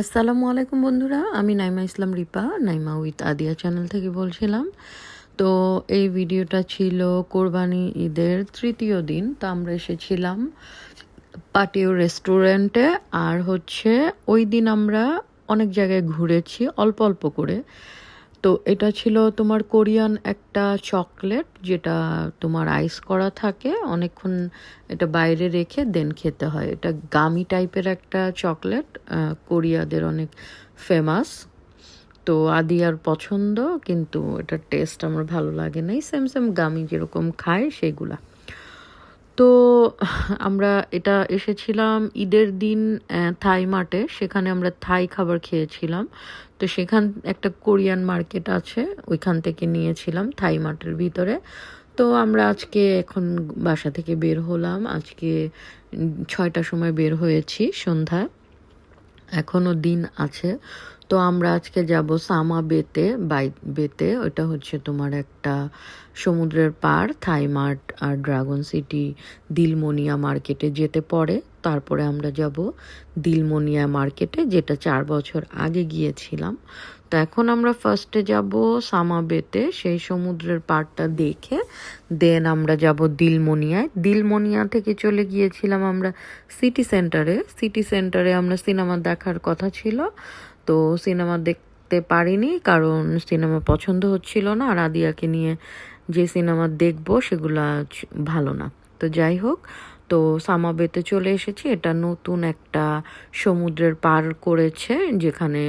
আসসালামু আলাইকুম বন্ধুরা, আমি নাইমা ইসলাম রিপা, নাইমা উইথ আদিয়া চ্যানেল থেকে বলছিলাম। তো এই ভিডিওটা ছিল কোরবানি ঈদের তৃতীয় দিন, তো আমরা এসেছিলাম পাটিও রেস্টুরেন্টে, আর হচ্ছে ওই দিন আমরা অনেক জায়গায় ঘুরেছি, অল্প অল্প করে। তো এটা ছিল তোমার কোরিয়ান একটা চকলেট যেটা তোমার আইস করা থাকে, অনেকক্ষণ এটা বাইরে রেখে দেন খেতে হয়। এটা গামি টাইপের একটা চকলেট কোরিয়াদের অনেক ফেমাস তো আদি আর পছন্দ, কিন্তু এটার টেস্ট আমার ভালো লাগে নাই। সেম সেম গামি যেরকম খায় সেগুলা তো আমরা এটা এসেছিলাম ঈদের দিন থাই মার্টে সেখানে আমরা থাই খাবার খেয়েছিলাম। তো সেখান, একটা কোরিয়ান মার্কেট আছে, ওইখান থেকে নিয়েছিলাম থাই মার্টের ভিতরে। তো আমরা আজকে এখন বাসা থেকে বের হলাম। আজকে ছয়টার সময় বের হয়েছি সন্ধ্যায়। এখনও দিন আছে। তো আমরা আজকে যাব সামা বেতে, বাই বেতে। ওটা হচ্ছে তোমার একটা সমুদ্রের পার থাই মার্ট আর ড্রাগন সিটি দিলমনিয়া মার্কেটে যেতে পড়ে। তারপরে আমরা যাব দিলমনিয়া মার্কেটে, যেটা চার বছর আগে গিয়েছিলাম। তো এখন আমরা ফার্স্টে যাব সামা বেতে, সেই সমুদ্রের পাড়টা দেখে। দেন আমরা যাব দিলমনিয়ায়। দিলমনিয়া থেকে চলে গিয়েছিলাম আমরা সিটি সেন্টারে সিটি সেন্টারে আমরা সিনেমা দেখার কথা ছিল। তো সিনেমা দেখতে পারিনি, কারণ সিনেমা পছন্দ হচ্ছিল না। আর আদিয়াকে নিয়ে যে সিনেমা দেখব সেগুলা ভালো না। তো যাই হোক, তো সামাবেতে চলে এসেছি। এটা নতুন একটা সমুদ্রের পার করেছে, যেখানে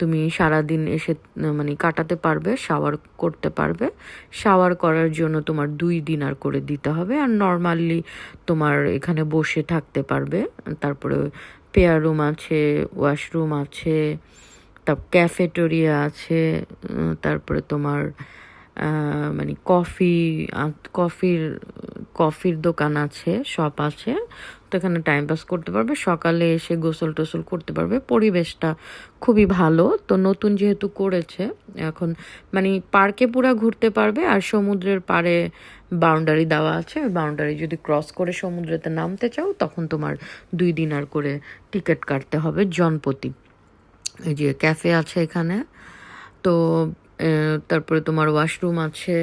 তুমি সারাদিন এসে মানে কাটাতে পারবে শাওয়ার করতে পারবে। শাওয়ার করার জন্য তোমার দুই দিনার করে দিতে হবে। আর নর্মালি তোমার এখানে বসে থাকতে পারবে। তারপরে পেয়ার রুম আছে ওয়াশরুম আছে তারপর ক্যাফেটোরিয়া আছে তারপরে তোমার মানে কফি কফির কফির দোকান আছে শপ আছে। তো এখানে টাইম পাস করতে পারবে, সকালে এসে গোসল টোসল করতে পারবে। পরিবেশটা খুবই ভালো। তো নতুন যেহেতু করেছে, এখন মানে পার্কে পুরা ঘুরতে পারবে আর সমুদ্রের পাড়ে বাউন্ডারি দেওয়া আছে। বাউন্ডারি যদি ক্রস করে সমুদ্রেতে নামতে চাও, তখন তোমার দুই দিন আর করে টিকিট কাটতে হবে জনপ্রতি এই যে ক্যাফে আছে এখানে। তো তারপরে তোমার ওয়াশরুম আছে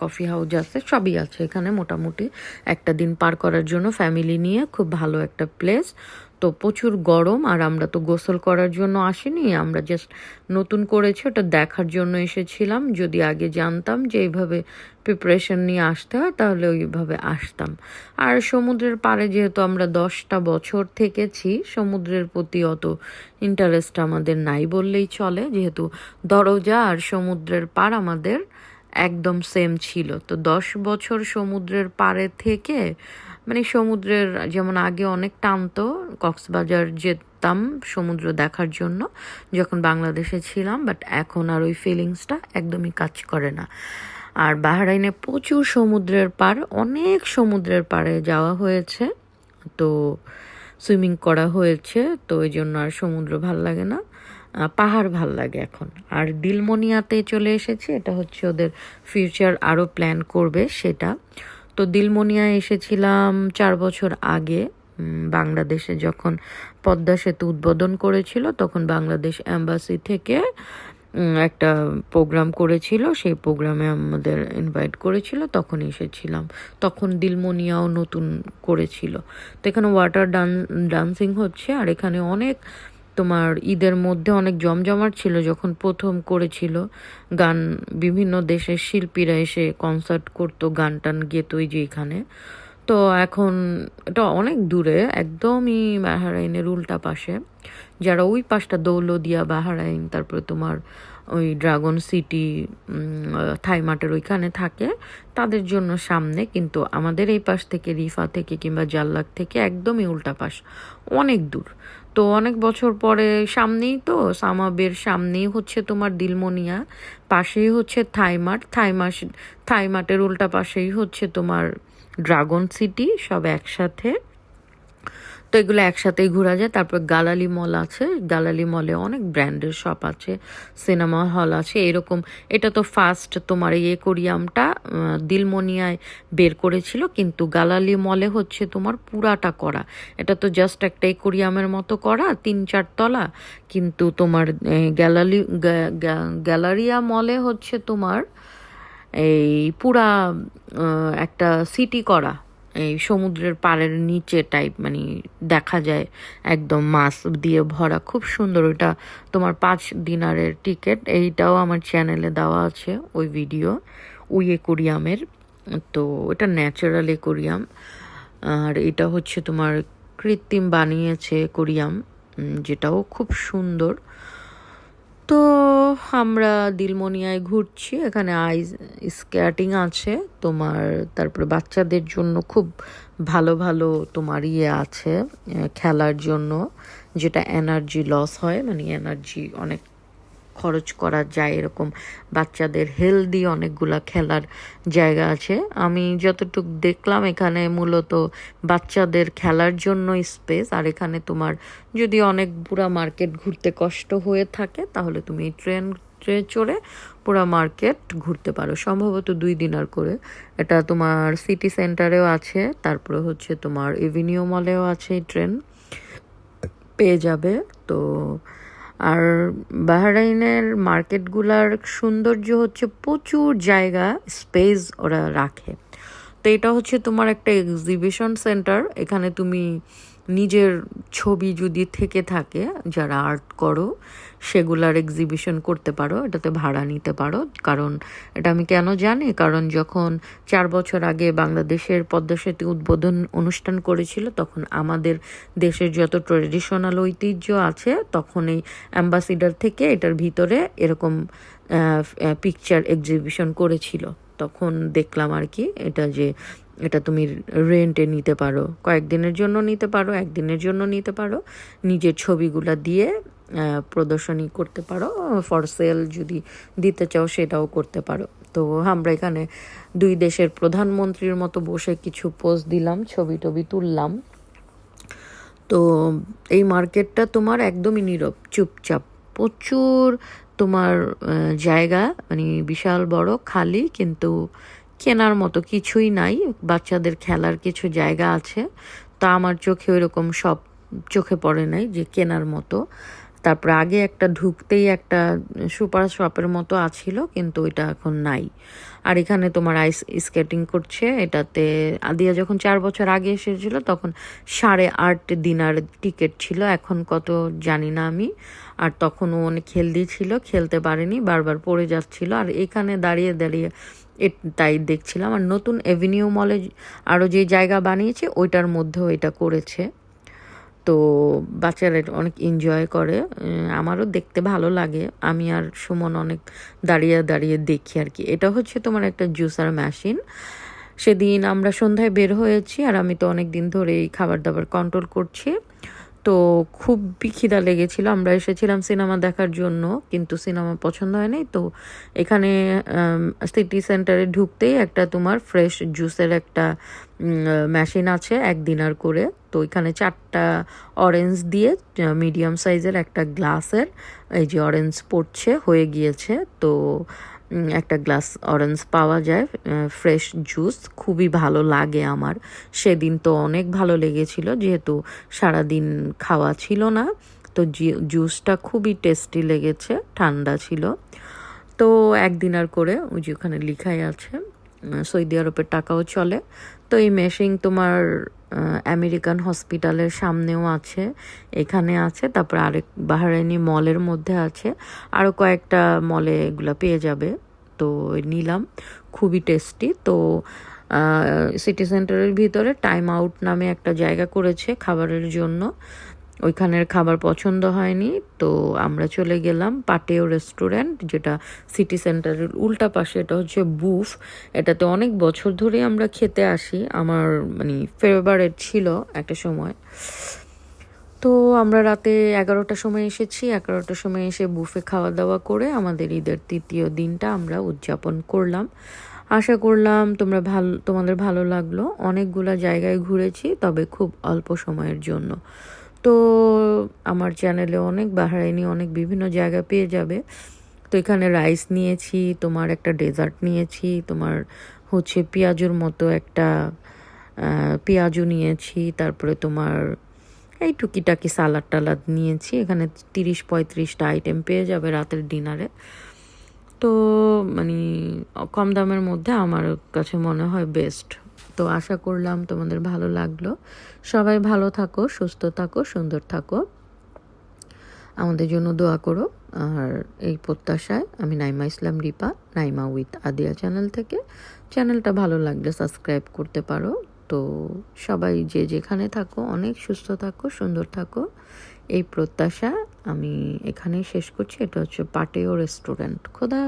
কফি হাউস আছে, সবই আছে এখানে মোটামুটি। একটা দিন পার করার জন্য ফ্যামিলি নিয়ে খুব ভালো একটা প্লেস তো প্রচুর গরম আর আমরা তো গোসল করার জন্য আসিনি, আমরা জাস্ট নতুন করেছি, ওটা দেখার জন্য এসেছিলাম। যদি আগে জানতাম যে এইভাবে প্রিপারেশন নিয়ে আসতে হয়, তাহলে ওইভাবে আসতাম। আর সমুদ্রের পাড়ে যেহেতু আমরা দশটা বছর থেকেছি, সমুদ্রের প্রতি অত ইন্টারেস্ট আমাদের নাই বললেই চলে। যেহেতু দরজা আর সমুদ্রের পাড় আমাদের একদম সেম ছিল। তো দশ বছর সমুদ্রের পাড়ে থেকে মানে সমুদ্রের, যেমন আগে অনেক টানতো কক্সবাজার যেতাম সমুদ্র দেখার জন্য, যখন বাংলাদেশে ছিলাম বাট এখন আর ওই ফিলিংসটা একদমই কাজ করে না। আর বাহরাইনে প্রচুর সমুদ্রের পাড় অনেক সমুদ্রের পাড়ে যাওয়া হয়েছে, তো সুইমিং করা হয়েছে, তো ওই জন্য আর সমুদ্র ভালো লাগে না পাহাড় ভালো লাগে এখন। আর দিলমনিয়াতে চলে এসেছি, এটা হচ্ছে ওদের ফিউচার আরও প্ল্যান করবে সেটা। তো দিলমনিয়ায় এসেছিলাম চার বছর আগে বাংলাদেশে যখন পদ্মা সেতু উদ্বোধন করেছিল, তখন বাংলাদেশ অ্যাম্বাসি থেকে একটা প্রোগ্রাম করেছিল, সেই প্রোগ্রামে আমাদের ইনভাইট করেছিল, তখন এসেছিলাম। তখন দিলমনিয়াও নতুন করেছিল। তো এখানে ওয়াটার ডান ডান্সিং হচ্ছে, আর এখানে অনেক তোমার ঈদের মধ্যে অনেক জমজমাট ছিল যখন প্রথম করেছিল গান। বিভিন্ন দেশের শিল্পীরা এসে কনসার্ট করতো, গান টান গেত ওই যে এখানে। তো এখন এটা অনেক দূরে, একদমই বাহারাইনের উল্টা পাশে। যারা ওই পাশটা দৌলদিয়া, বাহারাইন, তারপরে তোমার ওই ড্রাগন সিটি থাইমাটের ওইখানে থাকে। তাদের জন্য সামনে কিন্তু আমাদের এই পাশ থেকে রিফা থেকে কিংবা জাল্লাক থেকে একদমই উল্টা পাশ, অনেক দূর। তো অনেক বছর পরে সামনেই তো, সামাবের সামনেই হচ্ছে তোমার দিলমনিয়া, পাশেই হচ্ছে থাইমাট থাইমাস থাইমাটের উল্টা পাশেই হচ্ছে তোমার ড্রাগন সিটি সব একসাথে। তো এগুলো একসাথেই ঘোরা যায়। তারপর গালালি মল আছে। গালালি মলে অনেক ব্র্যান্ডের শপ আছে, সিনেমা হল আছে। এরকম এটা তো ফার্স্ট তোমার এই কোরিয়ামটা দিলমনিয়ায় বের করেছিল, কিন্তু গালালি মলে হচ্ছে তোমার পুরাটা করা। এটা তো জাস্ট একটা কোরিয়ামের মতো করা, তিন চার তলা, কিন্তু তোমার গ্যালারি গ্যালারিয়া মলে হচ্ছে তোমার এই পুরা একটা সিটি করা। এই সমুদ্রের পাড়ের নিচে টাইপ মানে দেখা যায় একদম মাছ দিয়ে ভরা। খুব সুন্দর ওইটা তোমার পাঁচ দিনারের টিকিট এইটাও আমার চ্যানেলে দেওয়া আছে ওই ভিডিও ওই একুরিয়ামের তো এটা ন্যাচারাল একুরিয়াম আর এটা হচ্ছে তোমার কৃত্রিম বানিয়েছে কোরিয়াম যেটাও খুব সুন্দর। তো আমরা দিলমনিয়ায় ঘুরছি, এখানে আইস স্কেটিং আছে, তোমার তারপরে বাচ্চাদের জন্য খুব ভালো ভালো তোমার ইয়ে আছে খেলার জন্য, যেটা এনার্জি লস হয় মানে এনার্জি অনেক খরচ করা যায় এরকম। বাচ্চাদের হেলদি অনেকগুলা খেলার জায়গা আছে। আমি যতটুকু দেখলাম এখানে মূলত বাচ্চাদের খেলার জন্য স্পেস আর এখানে তোমার যদি অনেক পুরা মার্কেট ঘুরতে কষ্ট হয়ে থাকে, তাহলে তুমি ট্রেন ট্রেন চড়ে পুরা মার্কেট ঘুরতে পারো। সম্ভবত দুই দিনার করে। এটা তোমার সিটি সেন্টারেও আছে, তারপরে হচ্ছে তোমার এভিনিউ মলেও আছে ট্রেন পেয়ে যাবে। তো আর বাহরাইনের মার্কেটগুলার সৌন্দর্য হচ্ছে প্রচুর জায়গা, স্পেস ওরা রাখে। তো এটা হচ্ছে তোমার একটা এক্সিবিশন সেন্টার। এখানে তুমি নিজের ছবি যদি থেকে থাকে, যারা আর্ট করো, সেগুলার এক্সিবিশন করতে পারো, এটাতে ভাড়া নিতে পারো। কারণ এটা আমি কেন জানি? কারণ যখন চার বছর আগে বাংলাদেশের পদ্মা সেতু উদ্বোধন অনুষ্ঠান করেছিল, তখন আমাদের দেশের যত ট্রেডিশনাল ঐতিহ্য আছে, তখন এই অ্যাম্বাসিডার থেকে এটার ভিতরে এরকম পিকচার এক্সিবিশন করেছিল। তখন দেখলাম আর কি, এটা যে এটা তুমি রেন্টে নিতে পারো। কয়েকদিনের জন্য নিতে পারো, একদিনের জন্য নিতে পারো। নিজের ছবিগুলো দিয়ে প্রদর্শনী করতে পারো। ফর সেল যদি দিতে চাও সেটাও করতে পারো। তো আমরা এখানে দুই দেশের প্রধানমন্ত্রীর মতো বসে কিছু পোস্ট দিলাম, ছবি টবি তুললাম। তো এই মার্কেটটা তোমার একদমই নীরব, চুপচাপ। প্রচুর তোমার জায়গা মানে বিশাল বড়, খালি, কিন্তু কেনার মতো কিছুই নাই, বাচ্চাদের খেলার কিছু জায়গা আছে। তা আমার চোখে ওইরকম সব চোখে পড়ে নাই যে কেনার মতো। তারপর আগে একটা ঢুকতেই একটা সুপার শপের মতো আছিল, কিন্তু ওইটা এখন নাই। আর এখানে তোমার আইস স্কেটিং করছে, এটাতে আদিয়া যখন চার বছর আগে এসেছিল, তখন সাড়ে আট দিনার টিকিট ছিল, এখন কত জানি না আমি। আর তখন ও অনেক হেলদি ছিল, খেলতে পারেনি, বারবার পড়ে যাচ্ছিল। আর এখানে দাঁড়িয়ে দাঁড়িয়ে তাই দেখছিলাম। আর নতুন এভিনিউ মলে আরও যে জায়গা বানিয়েছে, ওইটার মধ্যেও এটা করেছে। তো বাচ্চারা অনেক এনজয় করে। আমারও দেখতে ভালো লাগে। আমি আর সুমন অনেক দাঁড়িয়ে দাঁড়িয়ে দেখি আর কি। এটা হচ্ছে তোমার একটা জুসার মেশিন সেদিন আমরা সন্ধ্যায় বের হয়েছি আর আমি তো অনেক দিন ধরে এই খাবার দাবার কন্ট্রোল করছি। তো খুব খিদা লেগেছিল। আমরা এসেছিলাম সিনেমা দেখার জন্য, কিন্তু সিনেমা পছন্দ হয়নি। তো এখানে সিটি সেন্টারে ঢুকতেই একটা তোমার ফ্রেশ জুসের একটা মেশিন আছে এক দিনার করে। তো এখানে চারটা অরেঞ্জ দিয়ে মিডিয়াম সাইজের একটা গ্লাসের, এই যে অরেঞ্জ পড়ছে, হয়ে গিয়েছে। তো একটা গ্লাস অরেঞ্জ পাওয়া যায় ফ্রেশ জুস খুবই ভালো লাগে আমার। সেদিন তো অনেক ভালো লেগেছিল, যেহেতু সারাদিন খাওয়া ছিল না, তো জুসটা খুবই টেস্টি লেগেছে, ঠান্ডা ছিল। তো একদিন আর করে, ওই যে ওখানে লিখাই আছে সৌদি আরবের টাকাও চলে। তো এই মেশিন তোমার আমেরিকান হসপিটালের সামনেও আছে, এখানে আছে, তারপর আরেক বাহারাইনি মলের মধ্যে আছে আরও কয়েকটা মলে এগুলো পেয়ে যাবে, তো নিলাম, খুবই টেস্টি, তো সিটি সেন্টারের ভিতরে টাইম আউট নামে একটা জায়গা করেছে খাবারের জন্য ওইখানের খাবার পছন্দ হয়নি, তো আমরা চলে গেলাম পাটেও রেস্টুরেন্ট যেটা সিটি সেন্টারের উল্টা পাশে, এটা হচ্ছে বুফ এটাতে অনেক বছর ধরে আমরা খেতে আসি, আমার মানে ফেভারেট ছিল একটা সময়। তো আমরা রাতে এগারোটার সময় এসেছি, এগারোটার সময় এসে বুফে খাওয়া দাওয়া করে আমাদের ঈদের তৃতীয় দিনটা আমরা উদযাপন করলাম। আশা করলাম তোমরা ভালো, তোমাদের ভালো লাগল। অনেকগুলো জায়গায় ঘুরেছি, তবে খুব অল্প সময়ের জন্য। তো আমার চ্যানেলে অনেক বাহারাইনি, অনেক বিভিন্ন জায়গা পেয়ে যাবে। তো এখানে রাইস নিয়েছি, তোমার একটা ডেজার্ট নিয়েছি, তোমার হচ্ছে পেঁয়াজুর মতো একটা পেঁয়াজু নিয়েছি, তারপরে তোমার এই টুকিটাকি সালাদ টালাদ নিয়েছি। এখানে তিরিশ পঁয়ত্রিশটা আইটেম পেয়ে যাবে রাতের ডিনারে তো মানে কম দামের মধ্যে আমার কাছে মনে হয় বেস্ট তো আশা করলাম তোমাদের ভালো লাগল। সবাই ভালো থাকো, সুস্থ থাকো, সুন্দর থাকো। আমাদের জন্য দোয়া করো। আর এই প্রত্যাশায় আমি নাইমা ইসলাম রিপা, নাইমা উইথ আদিয়া চ্যানেল থেকে। চ্যানেলটা ভালো লাগলে সাবস্ক্রাইব করতে পারো। তো সবাই যে যেখানে থাকো, অনেক সুস্থ থাকো, সুন্দর থাকো। এই প্রত্যাশা আমি এখানেই শেষ করছি। এটা হচ্ছে পাটেও রেস্টুরেন্ট। খোদা